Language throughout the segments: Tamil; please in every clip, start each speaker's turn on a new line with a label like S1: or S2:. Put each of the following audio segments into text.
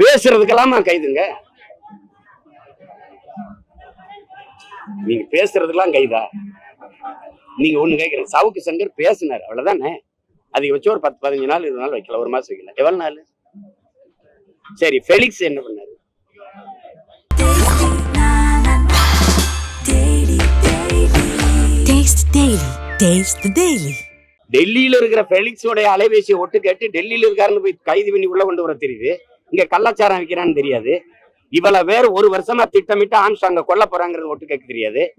S1: பேசுறதுக்கெல்லாமா கைதுங்க. நீங்க பேசுறதுக்கெல்லாம் கைதா? நீங்க ஒண்ணு கேக்குறீங்க. சவுக்கு சங்கர் பேசினார் அவ்வளவுதானே? அதை வச்சு ஒரு பத்து பதினஞ்சு நாள் இருபது நாள் வைக்கல ஒரு மாசம் வைக்கல. எவ்வளவு நாள்? சரி ஃபெலிக்ஸ் என்ன பண்ணாரு. டெல்லியில இருக்கிற ஃபெலிக்ஸோடைய அலைபேசியை ஒட்டு கேட்டு டெல்லியில இருக்காருன்னு போய் கைது பண்ணி உள்ள கொண்டு வர தெரியுது. இங்க கள்ளச்சாரம் விற்கிறான்னு தெரியாது. இவ்வளவு வேற ஒரு வருஷமா திட்டமிட்டு ஆம்ஸ்டாங்க கொல்ல போறாங்கிறது ஒட்டு கேட்க தெரியாது.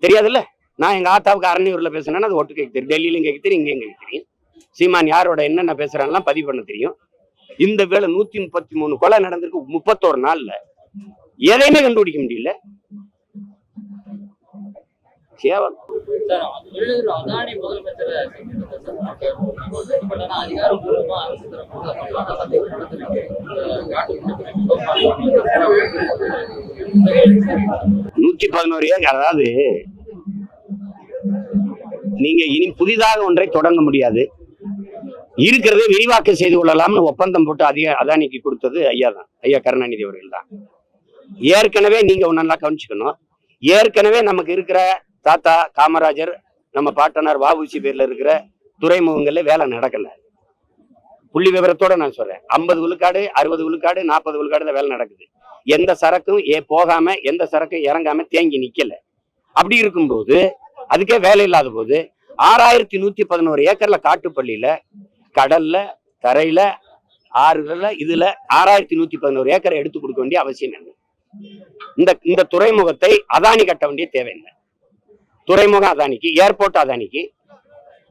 S1: தெரியாதுல்ல? நான் எங்க ஆத்தாவுக்கு அரணியூர்ல பேசுனேன்னா அது ஒட்டு கேட்க தெரியும். டெல்லியிலும் கேட்க தெரியும் இங்கேயும் கேட்க தெரியும். சீமான் யாரோட என்னென்ன பேசுறாங்கலாம் பதிவு பண்ண தெரியும். இந்த வேலை நூத்தி முப்பத்தி மூணு கொலை நடந்திருக்கு முப்பத்தோரு நாள்ல. எதையுமே கண்டுபிடிக்க முடியல. கேவலம்.
S2: நூத்தி பட் அரசு
S1: நூற்றி பதினோரு ஏக்கர் அதாவது நீங்க இனி புதிதாக ஒன்றை தொடங்க முடியாது. இருக்கிறதே விரிவாக்கம் செய்து கொள்ளலாம்னு ஒப்பந்தம் போட்டு அதிக அதானிக்கு கொடுத்தது ஐயா தான். ஐயா கருணாநிதி அவர்கள் தான். ஏற்கனவே நீங்க நல்லா கவனிச்சுக்கணும். ஏற்கனவே நமக்கு இருக்கிற தாத்தா காமராஜர் நம்ம பாட்டனார் வாவுசி பேர்ல இருக்கிற துறைமுகங்களில் வேலை நடக்கலை. புள்ளி விவரத்தோட நான் சொல்றேன். ஐம்பது விழுக்காடு அறுபது விழுக்காடு நாற்பது விழுக்காடு வேலை நடக்குது. எந்த சரக்கும் ஏ போகாம எந்த சரக்கும் இறங்காம தேங்கி நிக்கல. அப்படி இருக்கும்போது அதுக்கே வேலை இல்லாத போது ஆறாயிரத்தி நூத்தி பதினோரு ஏக்கர்ல காட்டுப்பள்ளியில கடல்ல தரையில ஆறுல இதுல ஆறாயிரத்தி நூத்தி பதினோரு ஏக்கரை எடுத்து கொடுக்க வேண்டிய அவசியம் என்ன? இந்த இந்த துறைமுகத்தை அதானி கட்ட வேண்டிய தேவை என்ன? துறைமுகம் அதானிக்கு ஏர்போர்ட் அதானிக்கு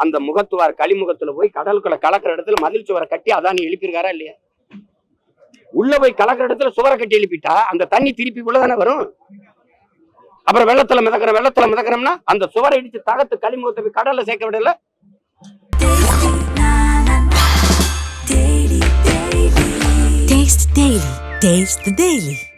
S1: அந்த முகத்துவார் களிமுகத்துல போய் கடலுக்குள்ள கலக்கிற இடத்துல மதில் சுவரை கட்டி அதானி எழுப்பியிருக்காரா இல்லையா உள்ள போய் கலக்கிற இடத்துல சுவரை கட்டி எழுப்பிட்டா அந்த தண்ணி திருப்பி உள்ளதானே வரும் அப்புறம் வெள்ளத்துல மிதக்கிற வெள்ளத்துல மிதக்கிறோம்னா அந்த சுவரை இடிச்சு தகத்து களிமுகத்தை போய் கடல்ல சேர்க்க விடல
S3: Taste. Taste the Daily.